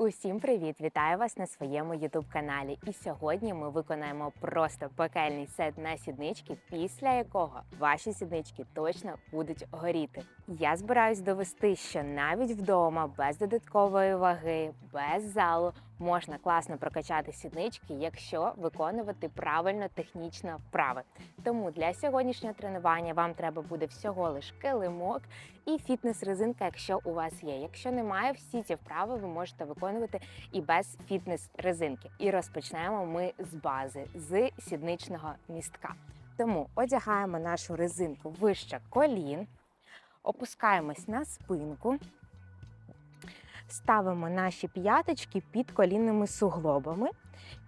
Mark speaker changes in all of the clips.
Speaker 1: Усім привіт! Вітаю вас на своєму youtube каналі. І сьогодні ми виконаємо просто пекельний сет на сіднички, після якого ваші сіднички точно будуть горіти. Я збираюсь довести, що навіть вдома без додаткової ваги, без залу можна класно прокачати сіднички, якщо виконувати правильно технічно вправи. Тому для сьогоднішнього тренування вам треба буде всього лиш килимок і фітнес-резинка, якщо у вас є. Якщо немає, всі ці вправи ви можете виконувати і без фітнес-резинки. І розпочнемо ми з бази, з сідничного містка. Тому одягаємо нашу резинку вище колін, опускаємось на спинку. Ставимо наші п'яточки під колінними суглобами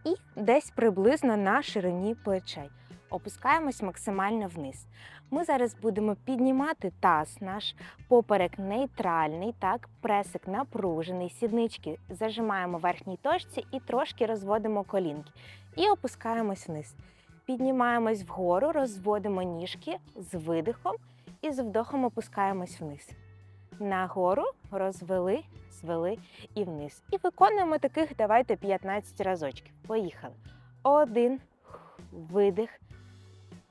Speaker 1: і десь приблизно на ширині плечей. Опускаємось максимально вниз. Ми зараз будемо піднімати таз наш поперек нейтральний, так, пресик напружений, сіднички зажимаємо в верхній точці і трошки розводимо колінки. І опускаємось вниз. Піднімаємось вгору, розводимо ніжки з видихом і з вдохом опускаємось вниз. Нагору розвели, звели і вниз. І виконуємо таких, давайте 15 разочків. Поїхали. Один, видих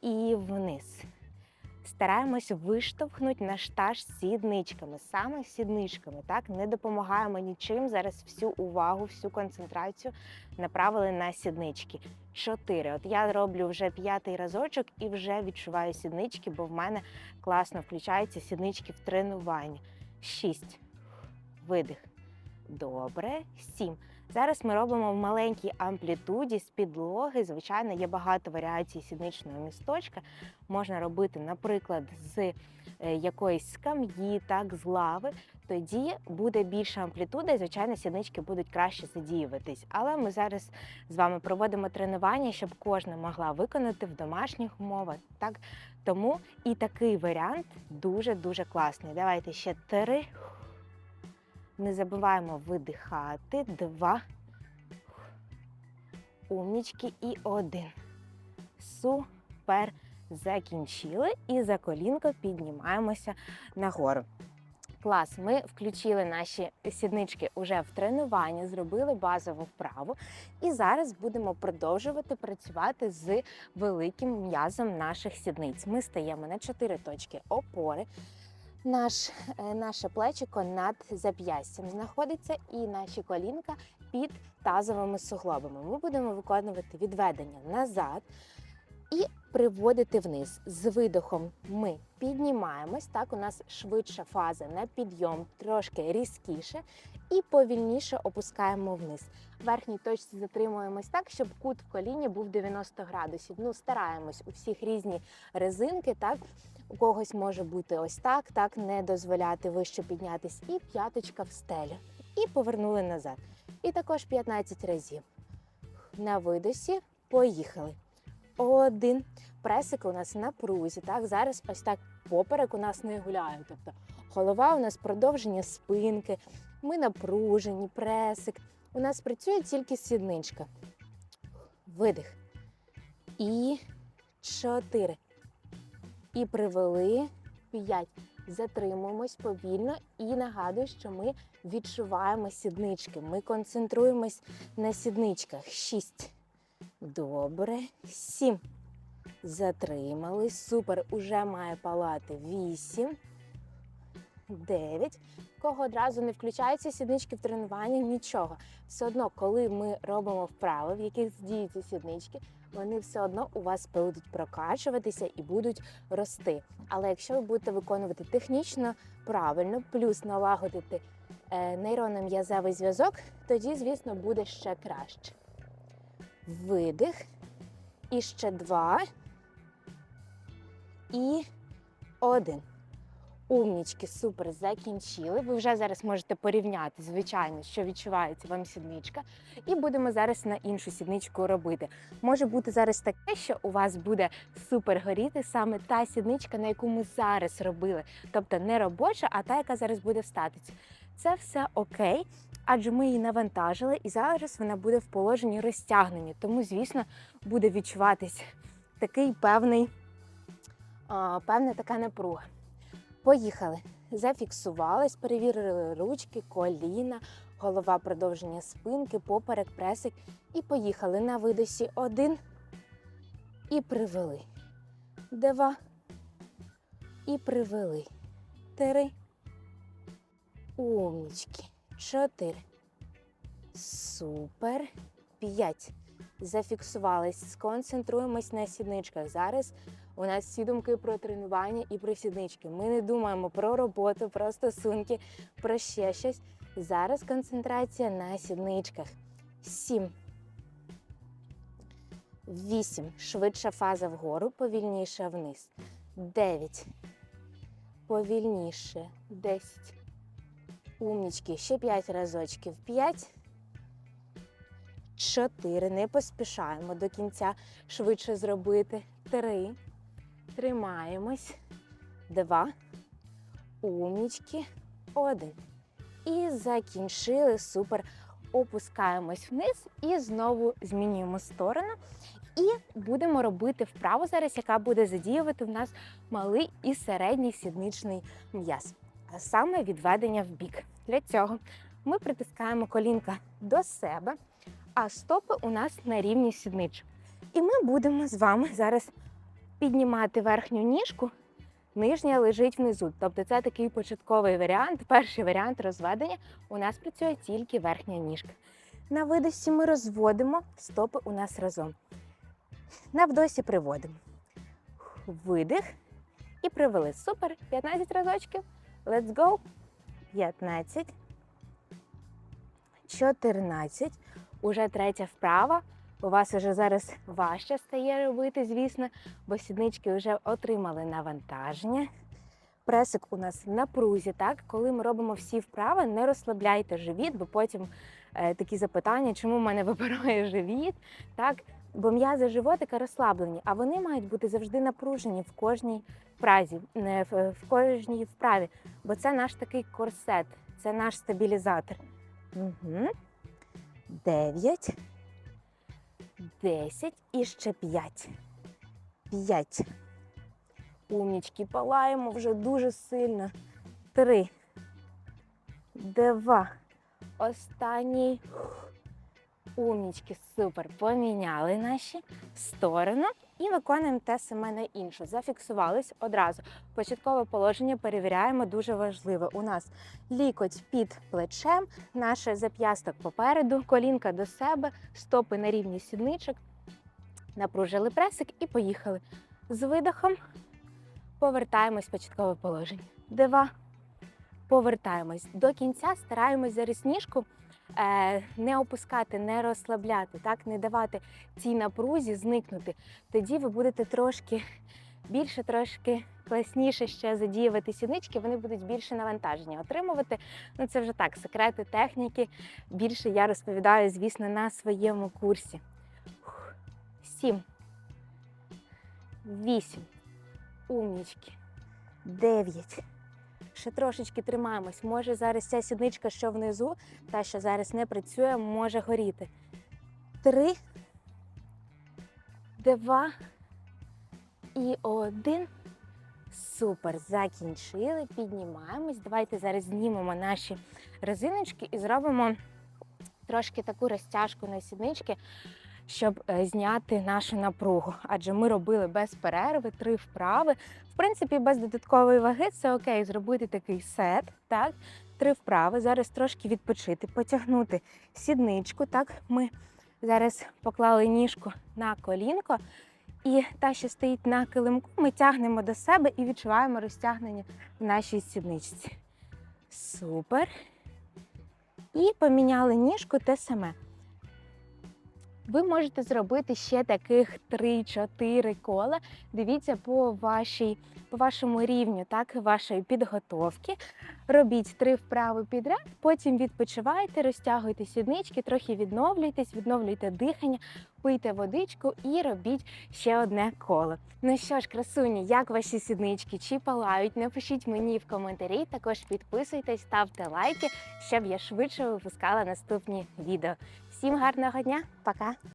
Speaker 1: і вниз. Стараємось виштовхнути наш таж сідничками, саме сідничками. Так не допомагаємо нічим. Зараз всю увагу, всю концентрацію направили на сіднички. Чотири. От я роблю вже п'ятий разочок і вже відчуваю сіднички, бо в мене класно включаються сіднички в тренуванні. Шість. Видих. Добре. Сім. Зараз ми робимо в маленькій амплітуді з підлоги. Звичайно, є багато варіацій сідничного місточка. Можна робити, наприклад, з е, якоїсь скам'ї, так, з лави. Тоді буде більша амплітуда, і звичайно, сіднички будуть краще задіюватись. Але ми зараз з вами проводимо тренування, щоб кожна могла виконати в домашніх умовах. Так? Тому і такий варіант дуже-дуже класний. Давайте ще три. Не забуваємо видихати. Два. Умнічки і один. Супер. Закінчили і за колінко піднімаємося нагору. Клас, ми включили наші сіднички уже в тренуванні, зробили базову вправу. І зараз будемо продовжувати працювати з великим м'язом наших сідниць. Ми стаємо на чотири точки опори. Наш, е, наше плечико над зап'ястям знаходиться і наші колінка під тазовими суглобами. Ми будемо виконувати відведення назад і приводити вниз. З видохом ми піднімаємось. Так, у нас швидша фаза на підйом, трошки різкіше, і повільніше опускаємо вниз. В верхній точці затримуємось так, щоб кут в коліні був 90 градусів. Ну, стараємось у всіх різні резинки, так. У когось може бути ось так, так не дозволяти вище піднятись, і п'яточка в стелю. І повернули назад. І також 15 разів. На видосі поїхали. Один. Пресик у нас на прузі. Так, зараз ось так поперек у нас не гуляє. Тобто голова у нас продовження спинки. Ми напружені, пресик. У нас працює тільки сідничка. Видих. І чотири. І привели п'ять. Затримуємось повільно і нагадую, що ми відчуваємо сіднички. Ми концентруємось на сідничках. Шість. Добре. Сім. Затримали. Супер. Уже має палати. Вісім. Дев'ять. Кого одразу не включаються сіднички в тренуванні, нічого. Все одно, коли ми робимо вправи, в яких здіються сіднички, вони все одно у вас будуть прокачуватися і будуть рости. Але якщо ви будете виконувати технічно правильно, плюс налагодити е, нейронно-м'язевий зв'язок, тоді, звісно, буде ще краще. Видих. І ще два. І один. Умнічки, супер, закінчили. Ви вже зараз можете порівняти, звичайно, що відчувається вам сідничка. І будемо зараз на іншу сідничку робити. Може бути зараз таке, що у вас буде супер горіти саме та сідничка, на яку ми зараз робили. Тобто не робоча, а та, яка зараз буде в статиці. Це все окей, адже ми її навантажили, і зараз вона буде в положенні розтягнення. Тому, звісно, буде відчуватись такий певний, певна така напруга. Поїхали. Зафіксувались, перевірили ручки, коліна, голова продовження спинки, поперек, пресик. І поїхали на видосі. Один. І привели. Два. І привели. Три. Умнічки. Чотири. Супер. П'ять. Зафіксувались. Сконцентруємось на сідничках. Зараз у нас всі думки про тренування і про сіднички. Ми не думаємо про роботу, про стосунки, про ще щось. Зараз концентрація на сідничках. Сім. Вісім. Швидша фаза вгору, повільніше вниз. Дев'ять. Повільніше. Десять. Умнічки. Ще п'ять разочків. П'ять. Чотири. Не поспішаємо до кінця швидше зробити. Три. Тримаємось. Два. Умнічки. Один. І закінчили. Супер. Опускаємось вниз і знову змінюємо сторону. І будемо робити вправу зараз, яка буде задіювати в нас малий і середній сідничний м'яз, а саме відведення в бік. Для цього ми притискаємо колінка до себе, а стопи у нас на рівні сідничок. І ми будемо з вами зараз піднімати верхню ніжку, нижня лежить внизу. Тобто це такий початковий варіант. Перший варіант розведення у нас працює тільки верхня ніжка. На видосі ми розводимо, стопи у нас разом. На вдосі приводимо. Видих і привели. Супер. 15 разочків. Let's go. 15. 14. Уже третя вправа. У вас вже зараз важче стає робити, звісно, бо сіднички вже отримали навантаження. Пресик у нас в напрузі, так? Коли ми робимо всі вправи, не розслабляйте живіт, бо потім е, такі запитання, чому в мене випирає живіт, так? Бо м'язи животика розслаблені, а вони мають бути завжди напружені в кожній не в, в кожній вправі, бо це наш такий корсет, це наш стабілізатор. Угу. Дев'ять. Десять і ще п'ять. П'ять. Умнічки, палаємо вже дуже сильно. Три. Два. Останній. Умнічки, супер. Поміняли наші сторону і виконуємо те саме на іншу. Зафіксувались одразу. Початкове положення перевіряємо дуже важливе. У нас лікоть під плечем, наше зап'ясток попереду, колінка до себе, стопи на рівні сідничок. Напружили пресик і поїхали. З видохом повертаємось в початкове положення. Два. Повертаємось до кінця, стараємось зараз ніжку е, не опускати, не розслабляти, так, не давати цій напрузі зникнути. Тоді ви будете трошки більше, трошки класніше ще задіювати сіднички, вони будуть більше навантаження отримувати. Ну це вже так, секрети техніки. Більше я розповідаю, звісно, на своєму курсі. Сім. Вісім. Умнічки. Дев'ять. Ще трошечки тримаємось. Може зараз ця сідничка, що внизу, та що зараз не працює, може горіти. Три, два і один. Супер, закінчили, піднімаємось. Давайте зараз знімемо наші резиночки і зробимо трошки таку розтяжку на сіднички, щоб е, зняти нашу напругу. Адже ми робили без перерви, три вправи. В принципі, без додаткової ваги це окей, зробити такий сет, так? Три вправи. Зараз трошки відпочити, потягнути сідничку. Так, ми зараз поклали ніжку на колінко. І та, що стоїть на килимку, ми тягнемо до себе і відчуваємо розтягнення в нашій сідничці. Супер. І поміняли ніжку те саме. Ви можете зробити ще таких 3-4 кола. Дивіться по, вашій, по вашому рівню, так, вашої підготовки. Робіть три вправи підряд, потім відпочивайте, розтягуйте сіднички, трохи відновлюйтесь, відновлюйте дихання, пийте водичку і робіть ще одне коло. Ну що ж, красуні, як ваші сіднички? Чи палають? Напишіть мені в коментарі. Також підписуйтесь, ставте лайки, щоб я швидше випускала наступні відео. Всім гарного дня, пока!